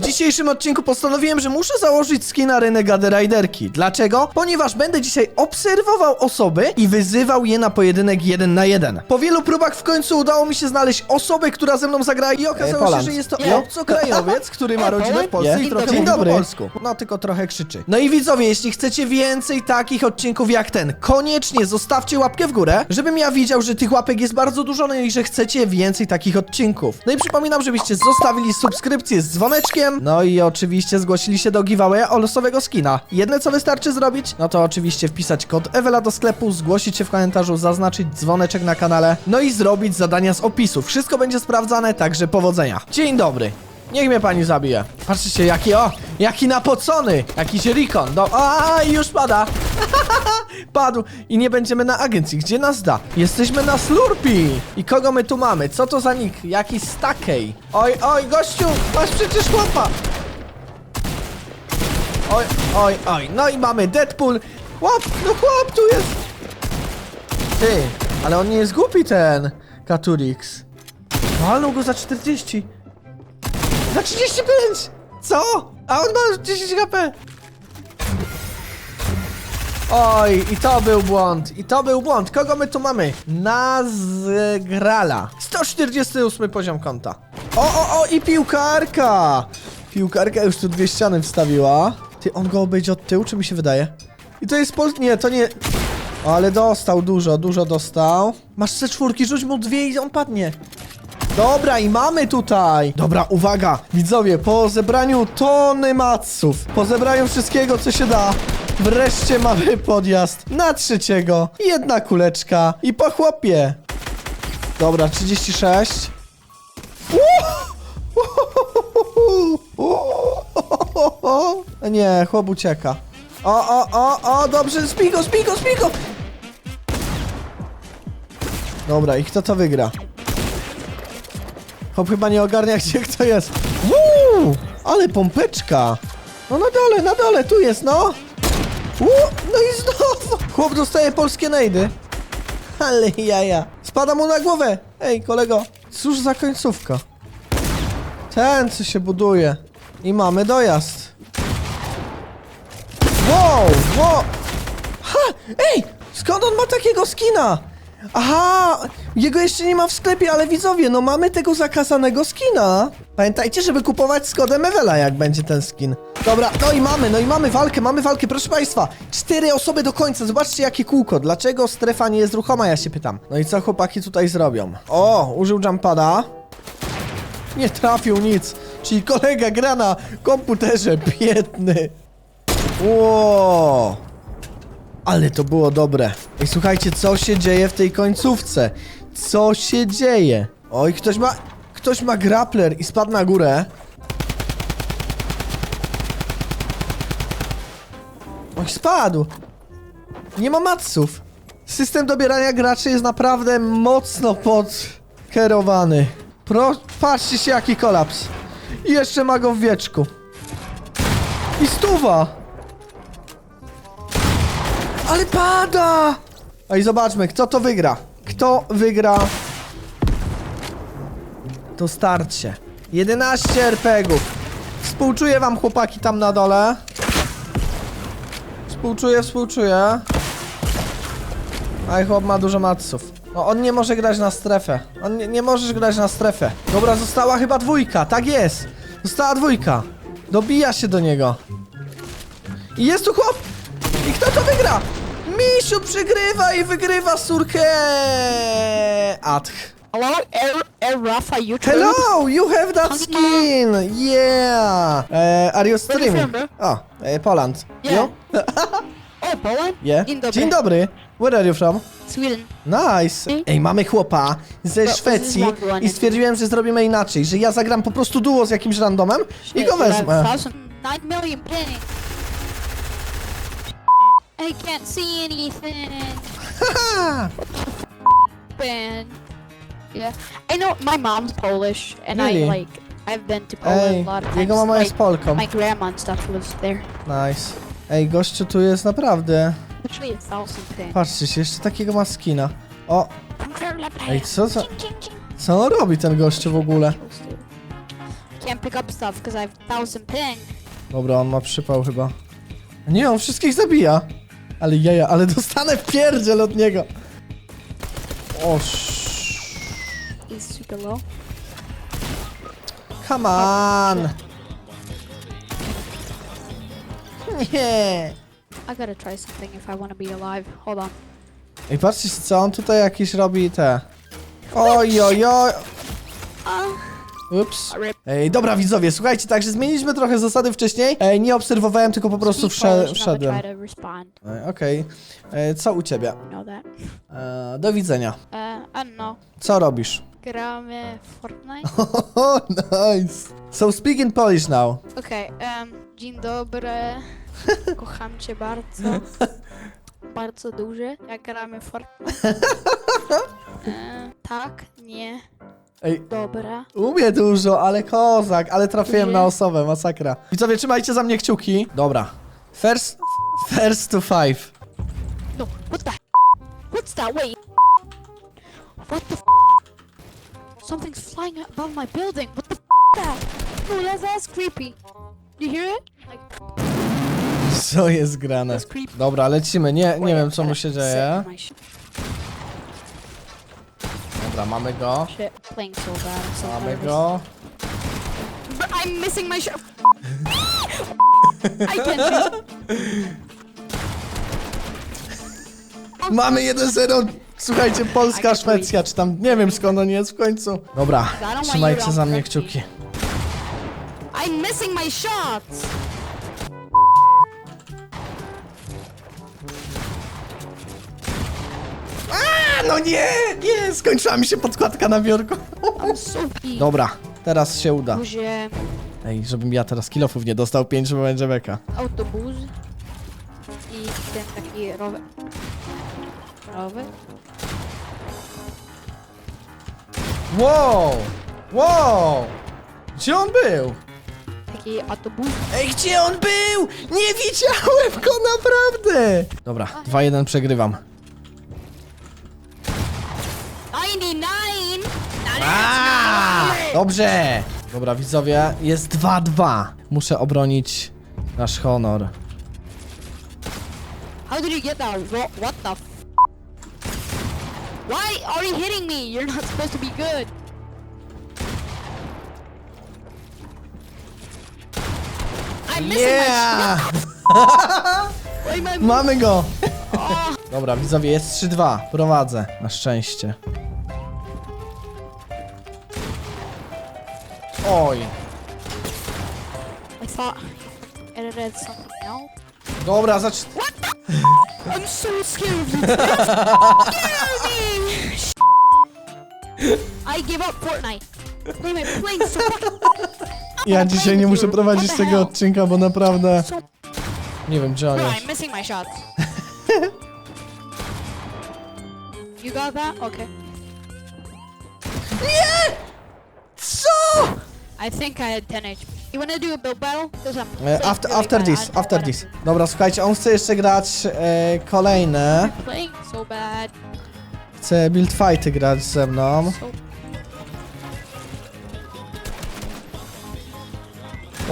W dzisiejszym odcinku postanowiłem, że muszę założyć skina Renegade Riderki. Dlaczego? Ponieważ będę dzisiaj obserwował osoby i wyzywał je na pojedynek jeden na jeden. Po wielu próbach w końcu udało mi się znaleźć osobę, która ze mną zagra i okazało się, Poland. że jest to Nie. obcokrajowiec, który ma rodzinę w Polsce Nie. i trochę Dzień mówi po dobry. polsku. No tylko trochę krzyczy. No i widzowie, jeśli chcecie więcej takich odcinków jak ten, koniecznie zostawcie łapkę w górę, żebym ja widział, że tych łapek jest bardzo dużo, no i że chcecie więcej takich odcinków. No i przypominam, żebyście zostawili subskrypcję z dzwoneczkiem, no i oczywiście zgłosili się do giveawaya o losowego skina. Jedne co wystarczy zrobić, no to oczywiście wpisać kod Ewela do sklepu, zgłosić się w komentarzu, zaznaczyć dzwoneczek na kanale, no i zrobić zadania z opisu. Wszystko będzie sprawdzane, także powodzenia. Dzień dobry. Niech mnie pani zabije. Patrzcie, jaki o, jaki napocony, jakiś Rikon. Do, a, już pada. Padł i nie będziemy na agencji. Gdzie nas da? Jesteśmy na Slurpee. I kogo my tu mamy? Co to za nick? Jaki Stakej? Oj, oj, gościu, masz przecież chłopa. Oj, oj, oj. No i mamy Deadpool. Chłop, no chłop tu jest. Ty, ale on nie jest głupi ten Katurix. Walnął go za 40. Za 35! Co? A on ma 10 HP! Oj, i to był błąd, i to był błąd. Kogo my tu mamy? Nazgrala. 148 poziom konta. O, o, o, i piłkarka! Piłkarka już tu dwie ściany wstawiła. Ty, on go obejdzie od tyłu, czy mi się wydaje? I to jest pol... Nie, to nie... Ale dostał dużo, dużo dostał. Masz te czwórki, rzuć mu dwie i on padnie. Dobra, i mamy tutaj. Dobra, uwaga, widzowie, po zebraniu tony maców, po zebraniu wszystkiego, co się da, wreszcie mamy podjazd na trzeciego. Jedna kuleczka i po chłopie. Dobra, 36. Nie, chłop ucieka. O, o, o, o, dobrze, spigo, spigo, spigo. Dobra, i kto to wygra? Hop chyba nie ogarnia, gdzie kto jest. Uuu, ale pompeczka. No na dole, na dole, tu jest, no. Uuu, no i znowu. Chłop dostaje polskie nejdy. Ale jaja. Spada mu na głowę. Ej, kolego. Cóż za końcówka. Ten, co się buduje. I mamy dojazd. Wow, wow. Ha, ej, skąd on ma takiego skina? Aha, jego jeszcze nie ma w sklepie, ale widzowie, no mamy tego zakazanego skina. Pamiętajcie, żeby kupować z kodem Ewela, jak będzie ten skin. Dobra, no i mamy, no i mamy walkę, mamy walkę, proszę państwa. Cztery osoby do końca, zobaczcie jakie kółko. Dlaczego strefa nie jest ruchoma, ja się pytam. No i co chłopaki tutaj zrobią? O, użył jumpada. Nie trafił nic, czyli kolega gra na komputerze, biedny. Ło! Ale to było dobre. I słuchajcie, co się dzieje w tej końcówce? Co się dzieje? Oj, ktoś ma... Ktoś ma grappler i spadł na górę. Oj, spadł! Nie ma matsów. System dobierania graczy jest naprawdę mocno podkierowany. Pro... Patrzcie się, jaki kolaps. I jeszcze ma go w wieczku. I stuwa! Ale pada! No i zobaczmy, kto to wygra. Kto wygra to starcie. 11 RPGów. Współczuję wam chłopaki tam na dole. Współczuję, współczuję. Aj, chłop ma dużo matsów. No, on nie może grać na strefę. On nie, nie możesz grać na strefę. Dobra, została chyba dwójka. Tak jest. Została dwójka. Dobija się do niego. I jest tu chłop! I kto to wygra? Misiu przegrywa i wygrywa surkę! Atch. Hello, Air, Air Rafa YouTube. Hello, you have that skin! Yeah! Uh, are you streaming? from, O, uh, Poland. Yeah. You? Oh, Poland? Yeah. Dzień dobry. Dzień dobry. Where are you from? Sweden. Nice! Ej, mamy chłopa ze Szwecji i stwierdziłem, że zrobimy inaczej, że ja zagram po prostu duo z jakimś randomem i go wezmę. 9 million penny. I can't see anything. Ben. Yeah. I know my mom's Polish, and Really? I like. I've been to Poland Ej, a lot of jego times. mama jest like, Polką. my grandma and stuff lives there. Nice. Ej, gościu tu jest naprawdę... Actually, a thousand penny. Patrzcie się, jeszcze takiego ma skina. O, Ej, co za... Co on robi ten gościu w ogóle? can't pick up stuff because I have thousand ping. Dobra, on ma przypał chyba. Nie, on wszystkich zabija. Ale jaja, ale dostanę w pierdziel od niego. O, sz... He's super low. come on. Nie. I gotta try something if I want to be alive. Hold on. Ej, patrzcie co, on tutaj jakieś robi te... Oj, oj, oj. Ups. Ej, dobra widzowie, słuchajcie, także zmieniliśmy trochę zasady wcześniej. Ej, nie obserwowałem, tylko po prostu wszedłem. Ej, Okej. Ej, Co u ciebie? You know that. E, do widzenia. Uh, I don't know. Co robisz? Gramy Fortnite. Oh, nice. So speak in Polish now. Okej, dzień dobry. Kocham cię bardzo. Bardzo duży. Jak gramy Fortnite. E, tak, nie, Ej, dobra. umie dużo, ale kozak, ale trafiłem Nie. na osobę, masakra. Widzowie, trzymajcie za mnie kciuki. Dobra. First, first to five. No, what the What's that? Wait. What the Something's flying above my building. What the that? No, that's, that's creepy. You hear it? Like, Co jest grane? that's creepy. Dobra, lecimy. Nie, nie Wait, wiem, co mu gotta się dzieje. my sh- Dobra, mamy go. Shit, playing so bad. I'm so Mamy nervous. go. But I'm missing my shot. I can't shoot. Mamy 1-0. Słuchajcie, Polska, Szwecja, czy tam nie wiem skąd on jest w końcu. Dobra, trzymajcie za mnie kciuki. I'm missing my shots. No nie, nie, skończyła mi się podkładka na biurku. Dobra, teraz się uda. Buzie, Ej, żebym ja teraz kilofów nie dostał, 5, żeby będzie beka. autobus i ten taki rower. Rower? Wow, wow, gdzie on był? Taki autobus. Ej, gdzie on był? Nie widziałem go naprawdę. Dobra, 2-1 przegrywam. 99! A, Dobrze! Dobra, widzowie, jest 2-2. Muszę obronić nasz honor. How did you get that? What, what the f- Why are you hitting me? You're not supposed to be good. I'm missing Yeah! my Why my Mamy go! Dobra, widzowie, jest 3-2. Prowadzę, na szczęście. Oj, I thought I edited something else. dobra, zacz... I'm so scared of you. Scared me. I give up Fortnite. Playing so fucking Ja dzisiaj nie muszę prowadzić tego odcinka, bo naprawdę... so Nie wiem, gdzie on Bro, jest. I'm missing my shots. you got that? Okay. Co? I think I had 10 HP. You wanna do a build battle? Because I'm E, After, after this, after this. Dobra, słuchajcie, on chce jeszcze grać e, kolejne. Playing so bad. Chce build fighty grać ze mną. So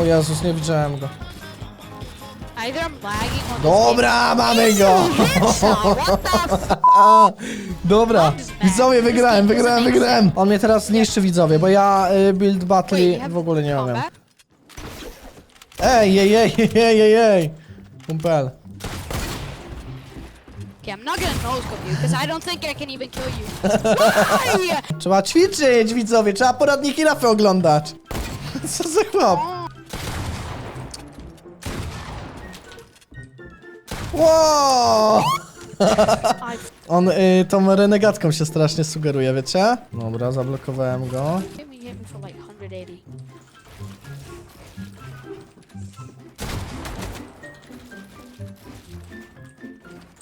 O Jezus, nie widziałem go. either I'm lagging on this Dobra, mamy go! Headshot, What the Dobra, widzowie, wygrałem, wygrałem, wygrałem. On mnie teraz zniszczy, widzowie, bo ja y, build battle w ogóle nie umiem. combat? Ej, ej, ej, ej, ej, ej. Kumpel. Okay, I'm not gonna nose scope you because I don't think I can even kill you. Why? Trzeba ćwiczyć, widzowie, trzeba poradniki Rafy oglądać. Co za chłop? Wow! I On y, tą renegatką się strasznie sugeruje, wiecie? Dobra, zablokowałem go. hit me, hit me for like 180.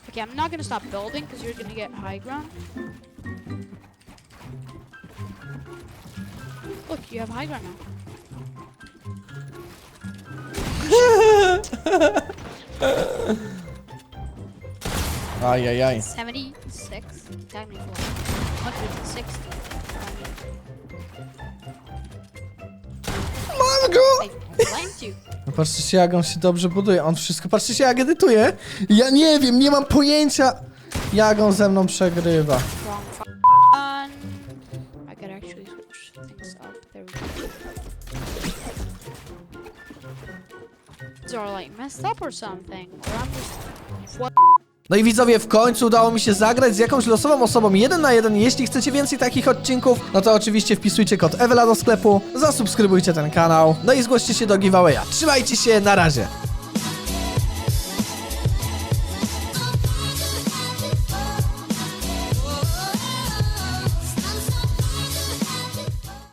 Okay, I'm not gonna stop building because you're gonna get high ground. Look, you have high ground now. Ajajaj. 76. Tag me for 160. Blind you. No patrzcie się, jak on się dobrze buduje. On wszystko, patrzcie się, jak edytuje. Ja nie wiem, nie mam pojęcia, jak on ze mną przegrywa. Wrong one. I could actually switch things up. There we go. These are like messed up or something. Or I'm just. No i widzowie, w końcu udało mi się zagrać z jakąś losową osobą jeden na jeden. Jeśli chcecie więcej takich odcinków, no to oczywiście wpisujcie kod Ewela do sklepu, zasubskrybujcie ten kanał, no i zgłoście się do giveawaya. Trzymajcie się, na razie.